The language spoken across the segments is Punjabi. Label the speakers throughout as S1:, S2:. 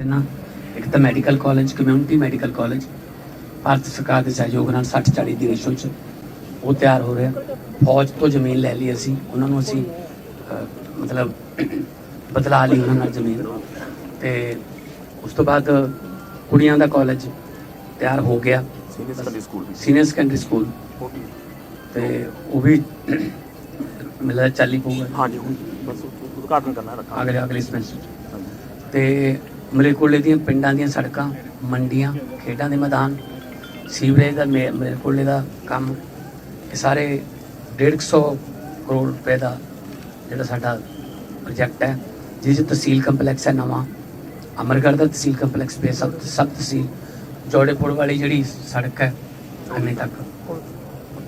S1: ਨਾ ਇੱਕ ਤਾਂ medical college community medical college Bharat ਸਰਕਾਰ ਦੇ ਸਹਿਯੋਗ ਨਾਲ 60 40 ਦੀ ਰੇਸ਼ੋ 'ਚ ਉਹ ਤਿਆਰ ਹੋ ਰਿਹਾ। ਫੌਜ ਤੋਂ ਜ਼ਮੀਨ ਲੈ ਲਈ ਅਸੀਂ ਉਹਨਾਂ ਨੂੰ ਅਸੀਂ ਮਤਲਬ ਬਦਲਾ ਲਈ ਉਹਨਾਂ ਨਾਲ ਜ਼ਮੀਨ। ਤੇ ਉਸ ਤੋਂ ਬਾਅਦ ਕੁੜੀਆਂ ਦਾ ਕਾਲਜ ਤਿਆਰ ਹੋ ਗਿਆ।
S2: Senior secondary school
S1: senior secondary school ਤੇ ਉਹ ਵੀ ਮਿਲਦਾ ਚੱਲ ਪਊਗਾ।
S2: ਹਾਂਜੀ ਹੁਣ ਬਸ ਉਦਘਾਟਨ ਕਰਨਾ ਰੱਖਾਂ
S1: ਅਗਲੇ ਅਗਲੇ ਸਮੈਸਟਰ ਤੇ ਮਲੇਕੋਲੇ ਦੀਆਂ ਪਿੰਡਾਂ ਦੀਆਂ ਸੜਕਾਂ, ਮੰਡੀਆਂ, ਖੇਡਾਂ ਦੇ ਮੈਦਾਨ, ਸੀਵਰੇਜ ਦਾ ਮੇ- ਮਲੇਰਕੋਟਲੇ ਦਾ ਕੰਮ, ਇਹ ਸਾਰੇ 150 ਕਰੋੜ ਰੁਪਏ ਦਾ ਜਿਹੜਾ ਸਾਡਾ ਪ੍ਰੋਜੈਕਟ ਹੈ ਜਿਸ 'ਚ ਤਹਿਸੀਲ ਕੰਪਲੈਕਸ ਹੈ ਨਵਾਂ। ਅਮਰਗੜ੍ਹ ਦਾ ਤਹਿਸੀਲ ਕੰਪਲੈਕਸ ਪੇ ਸਭ ਸਭ ਤਹਿਸੀਲ। ਜੋੜੇਪੁਰ ਵਾਲੀ ਜਿਹੜੀ ਸੜਕ ਹੈ ਅੰਨੇ ਤੱਕ।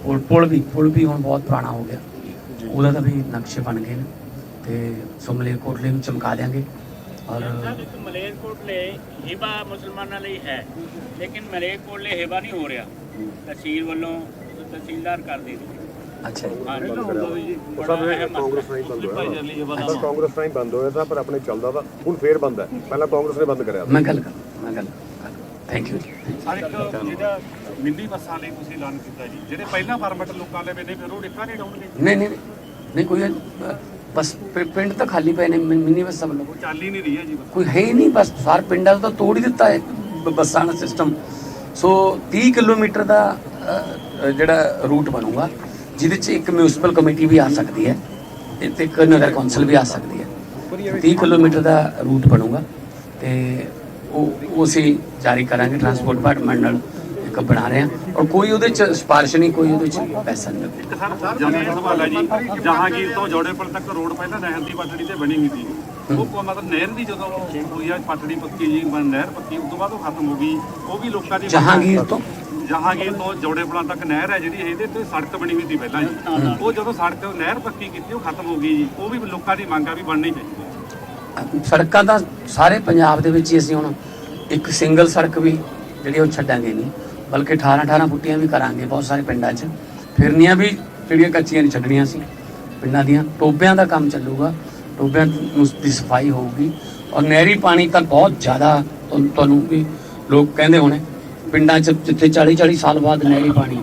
S1: ਪੁਲ ਪੁਲ ਵੀ ਪੁਲ ਵੀ ਹੁਣ ਬਹੁਤ ਪੁਰਾਣਾ ਹੋ ਗਿਆ। ਉਹਦਾ ਤਾਂ ਵੀ ਨਕਸ਼ੇ ਬਣ ਗਏ ਨੇ। ਤੇ ਸੋ ਮਲੇਰਕੋਟਲੇ ਨੂੰ ਚਮਕਾ ਦਿਆਂਗੇ।
S3: ਸਾਹਿਬ ਮਲੇਰਕੋਟਲੇ ਹਿਬਾ ਮੁਸਲਮਾਨਾਂ ਲਈ ਹੈ ਲੇਕਿਨ ਮਲੇਰਕੋਟਲੇ ਹਿਬਾ ਨਹੀਂ ਹੋ ਰਿਹਾ। ਤਹਿਸੀਲ ਵੱਲੋਂ ਤਹਿਸੀਲਦਾਰ ਕਰ ਦੇ
S1: ਅੱਛਾ ਜੀ।
S3: ਹਾਂ
S4: ਉਹ ਸਭ ਕਾਂਗਰਸ ਨਾਲ ਹੀ ਬੰਦ ਹੋਇਆ। ਸਰ ਕਾਂਗਰਸ ਨਾਲ ਹੀ ਬੰਦ ਹੋਇਆ ਸੀ ਪਰ ਆਪਣੇ ਚੱਲਦਾ ਵਾ ਹੁਣ ਫੇਰ ਬੰਦ ਹੈ। ਪਹਿਲਾਂ ਕਾਂਗਰਸ ਨੇ ਬੰਦ ਕਰਿਆ।
S1: ਮੈਂ ਗੱਲ ਕਰ ਮੈਂ ਗੱਲ ਥੈਂਕ ਯੂ ਜੀ।
S5: ਸਰ ਇੱਕ ਜਿਹੜਾ ਮਿੰਨੀ ਬੱਸਾਂ ਲਈ ਤੁਸੀਂ ਐਲਾਨ ਕੀਤਾ ਜੀ ਜਿਹੜੇ ਪਹਿਲਾਂ ਫਾਰਮੈਟ ਲੋਕਾਂ ਦੇ ਨੇ ਫਿਰ ਉਹ ਨਹੀਂ ਡਾਉਣਗੇ?
S1: ਨਹੀਂ ਨਹੀਂ ਨਹੀਂ ਕੋਈ ਬਸ ਪਿ- ਪਿੰਡ ਤਾਂ ਖਾਲੀ ਪਏ ਨੇ ਮਿ- ਮਿੰਨੀ ਬੱਸਾਂ ਵੱਲੋਂ।
S5: ਉਹ ਚੱਲ ਹੀ ਨਹੀਂ ਰਹੀ ਹੈ ਜੀ
S1: ਕੋਈ ਹੈ ਹੀ ਨਹੀਂ ਬਸ ਸਾਰ ਪਿੰਡਾਂ ਦਾ ਤਾਂ ਤੋੜ ਹੀ ਦਿੱਤਾ ਹੈ ਬ- ਬੱਸਾਂ ਦਾ ਸਿਸਟਮ ਸੋ 30 ਕਿਲੋਮੀਟਰ ਦਾ ਅ, ਅ, ਜਿਹੜਾ ਰੂਟ ਬਣੂਗਾ ਜਿਹਦੇ 'ਚ ਇੱਕ ਮਿਊਨਿਸਪਲ ਕਮੇਟੀ ਵੀ ਆ ਸਕਦੀ ਹੈ ਤੇ ਤੇ ਇੱਕ ਨਗਰ ਕੌਂਸਲ ਵੀ ਆ ਸਕਦੀ ਹੈ। 30 ਕਿਲੋਮੀਟਰ ਦਾ ਰੂਟ ਬਣੂਗਾ ਤੇ ਉਹ ਉਹ ਅਸੀਂ ਜਾਰੀ ਕਰਾਂਗੇ ਟਰਾਂਸਪੋਰਟ ਡਿਪਾਰਟਮੈਂਟ ਨਾਲ। ਬਣਾ ਰਹੇ ਹਾਂ। ਔਰ ਕੋਈ ਉਹਦੇ 'ਚ ਸਿਫਾਰਿਸ਼ ਨਹੀਂ ਕੋਈ ਉਹਦੇ 'ਚ ਪੈਸਾ ਨਹੀਂ ਲੱਗਦਾ।
S5: ਇੱਕ ਸਰ ਜਮੀਨ ਸਵਾਲ ਹੈ ਜੀ ਜਹਾਂਗੀਰ ਤੋਂ ਜੋੜੇਪੁਰ ਤੱਕ ਰੋਡ ਪਹਿਲਾਂ ਨਹਿਰ ਦੀ ਪਟੜੀ ਤੇ ਬਣੀ ਹੋਈ ਸੀ। ਉਹ ਕੋ- ਮਤਲਬ ਨਹਿਰ ਦੀ ਜਦੋਂ ਹੋਈ ਆ ਪਟੜੀ ਪੱਕੀ ਜੀ ਬਣ ਨਹਿਰ ਪੱਕੀ ਉਸ ਤੋਂ ਬਾਅਦ ਉਹ ਖਤਮ ਹੋ ਗਈ। ਉਹ ਵੀ ਲੋਕਾਂ ਦੀ
S1: ਜਹਾਂਗੀਰ ਤੋਂ?
S5: ਜਹਾਂਗੀਰ ਤੋਂ ਜੋੜੇਪੁਰਾਂ ਤੱਕ ਨਹਿਰ ਹੈ ਜਿਹੜੀ ਇਹਦੇ ਤੇ ਸੜਕ ਬਣੀ ਹੋਈ ਸੀ ਪਹਿਲਾਂ ਜੀ। ਉਹ ਜਦੋਂ ਸੜਕ ਨਹਿਰ ਪੱਕੀ ਕੀਤੀ ਉਹ ਖਤਮ ਹੋ ਗਈ ਜੀ। ਉਹ ਵੀ ਲੋਕਾਂ ਦੀ ਮੰਗ ਆ ਵੀ ਬਣਨੀ ਚਾਹੀਦੀ
S1: ਸੜਕਾਂ ਤਾਂ ਸਾਰੇ ਪੰਜਾਬ ਦੇ ਵਿੱਚ ਹੀ ਅਸੀਂ ਹੁਣ ਇੱਕ ਸਿੰਗਲ ਸੜਕ ਵੀ ਜਿਹੜੀ ਉਹ ਛੱਡਾਂਗੇ ਨਹੀਂ। ਬਲਕਿ 18 18 ਫੁੱਟੀਆਂ ਵੀ ਕਰਾਂਗੇ ਬਹੁਤ ਸਾਰੇ ਪਿੰਡਾਂ 'ਚ। ਫਿਰਨੀਆਂ ਵੀ ਜਿਹੜੀਆਂ ਕੱਚੀਆਂ ਨਹੀਂ ਛੱਡਣੀਆਂ ਸੀ ਪਿੰਡਾਂ ਦੀਆਂ। ਟੋਬਿਆਂ ਦਾ ਕੰਮ ਚੱਲੂਗਾ। ਟੋਬਿਆਂ ਨੂੰ ਦੀ ਸਫ਼ਾਈ ਹੋਊਗੀ। ਔਰ ਨਹਿਰੀ ਪਾਣੀ ਤਾਂ ਬਹੁਤ ਜ਼ਿਆਦਾ ਤੁਹਾਨੂੰ ਵੀ ਲੋਕ ਕਹਿੰਦੇ ਹੋਣੇ ਪਿੰਡਾਂ 'ਚ ਜਿੱਥੇ 40 40 ਸਾਲ ਬਾਅਦ ਨਹਿਰੀ ਪਾਣੀ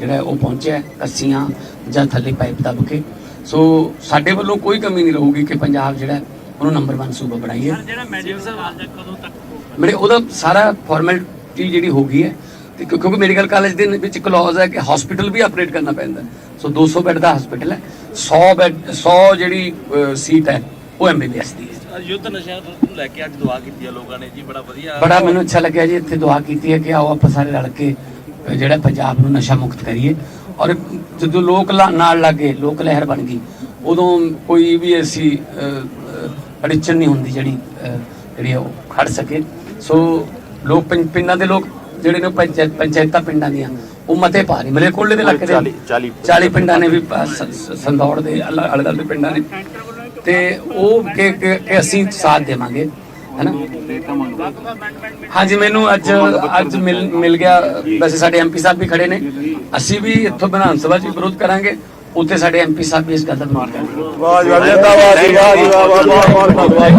S1: ਜਿਹੜਾ ਉਹ ਪਹੁੰਚਿਆ ਕੱਸੀਆਂ ਜਾਂ ਥੱਲੇ ਪਾਈਪ ਦੱਬ ਕੇ। ਸੋ ਸਾਡੇ ਵੱਲੋਂ ਕੋਈ ਕਮੀ ਨਹੀਂ ਰਹੂਗੀ ਕਿ ਪੰਜਾਬ ਜਿਹੜਾ ਉਹਨੂੰ ਨੰਬਰ 1 ਸੂਬਾ ਬਣਾਈਏ।
S3: ਜਿਹੜਾ ਮੈਡੀਕਲ ਕਾਲਜ ਕਦੋਂ ਤੱਕ
S1: ਮੇਰੇ ਉਹਦਾ ਸਾਰਾ ਫਾਰਮੈਲਿਟੀ ਜਿਹੜੀ ਹੋ ਗਈ ਹੈ ਤੇ ਕਿਉਂ- ਕਿਉਂਕਿ ਮੈਡੀਕਲ ਕਾਲਜ ਦੇ ਵਿੱਚ ਕਲੌਜ਼ ਹੈ ਕਿ ਹਸਪੀਟਲ ਵੀ ਆਪਰੇਟ ਕਰਨਾ ਪੈਂਦਾ ਹੈ। ਸੋ 200 ਬੈੱਡ ਦਾ ਹਸਪੀਟਲ ਹੈ। 100 ਬੈੱਡ 100 ਜਿਹੜੀ ਸੀਟ ਹੈ ਉਹ ਐਮਬੀਬੀਐਸ ਦੀ ਹੈ।
S6: ਯੁੱਧ ਨਸ਼ਿਆਂ ਨੂੰ ਲੈ ਕੇ ਅੱਜ ਦੁਆ ਕੀਤੀ ਆ ਲੋਕਾਂ ਨੇ ਜੀ ਬੜਾ ਵਧੀਆ।
S1: ਬੜਾ ਮੈਨੂੰ ਅੱਛਾ ਲੱਗਿਆ ਜੀ ਇੱਥੇ ਦੁਆ ਕੀਤੀ ਹੈ ਕਿ ਆਓ ਆਪਾਂ ਸਾਰੇ ਰਲ ਕੇ ਜਿਹੜਾ ਪੰਜਾਬ ਨੂੰ ਨਸ਼ਾ ਮੁਕਤ ਕਰੀਏ। ਔਰ ਜਦੋਂ ਲੋਕ ਨਾਲ ਲੱਗੇ ਲੋਕ ਲਹਿਰ ਬਣ ਗਈ ਉਦੋਂ ਕੋਈ ਵੀ ਐਸੀ ਅੜਚਨ ਨਹੀਂ ਹੁੰਦੀ ਜਿਹੜੀ ਜਿਹੜੀ ਉਹ ਖੜ ਸਕੇ। ਸੋ ਲੋਕ ਪਿੰਡਾਂ ਦੇ ਲੋਕ ਜਿਹੜੇ ਨੇ ਪੰਚਾਇਤ ਪੰਚਾਇਤਾਂ ਪਿੰਡਾਂ ਦੀਆਂ ਉਹ ਮਤੇ ਪਾ ਰਹੀ ਮਲੇ ਕੋਲੇ ਦੇ ਇਲਾਕੇ ਦੇ
S2: 40 40
S1: 40 ਪਿੰਡਾਂ ਨੇ ਵੀ ਸੰਦੌੜ ਦੇ ਅਲੱਗ ਅਲੱਗ ਪਿੰਡਾਂ ਨੇ ਤੇ ਉਹ ਕਿ ਅਸੀਂ ਸਾਥ ਦੇਵਾਂਗੇ ਹੈਨਾ ਹਾਂਜੀ ਮੈਨੂੰ ਅੱਜ ਅੱਜ ਮਿਲ ਮਿਲ ਗਿਆ ਵੈਸੇ ਸਾਡੇ ਐਮਪੀ ਸਾਹਿਬ ਵੀ ਖੜੇ ਨੇ ਅਸੀਂ ਵੀ ਇੱਥੋਂ ਵਿਧਾਨ ਸਭਾ 'ਚ ਵਿਰੋਧ ਕਰਾਂਗੇ ਉੱਥੇ ਸਾਡੇ ਐਮਪੀ ਸਾਹਿਬ ਵੀ ਇਸ ਗੱਲ ਦਾ ਵਿਰੋਧ ਕਰਨਗੇ
S4: ਵਾਹ ਜੀ ਵਾਹ ਜੀ ਵਾਹ ਜੀ ਵਾਹ ਵਾਹ ਵਾਹ ਵਾਹ ਵਾਹ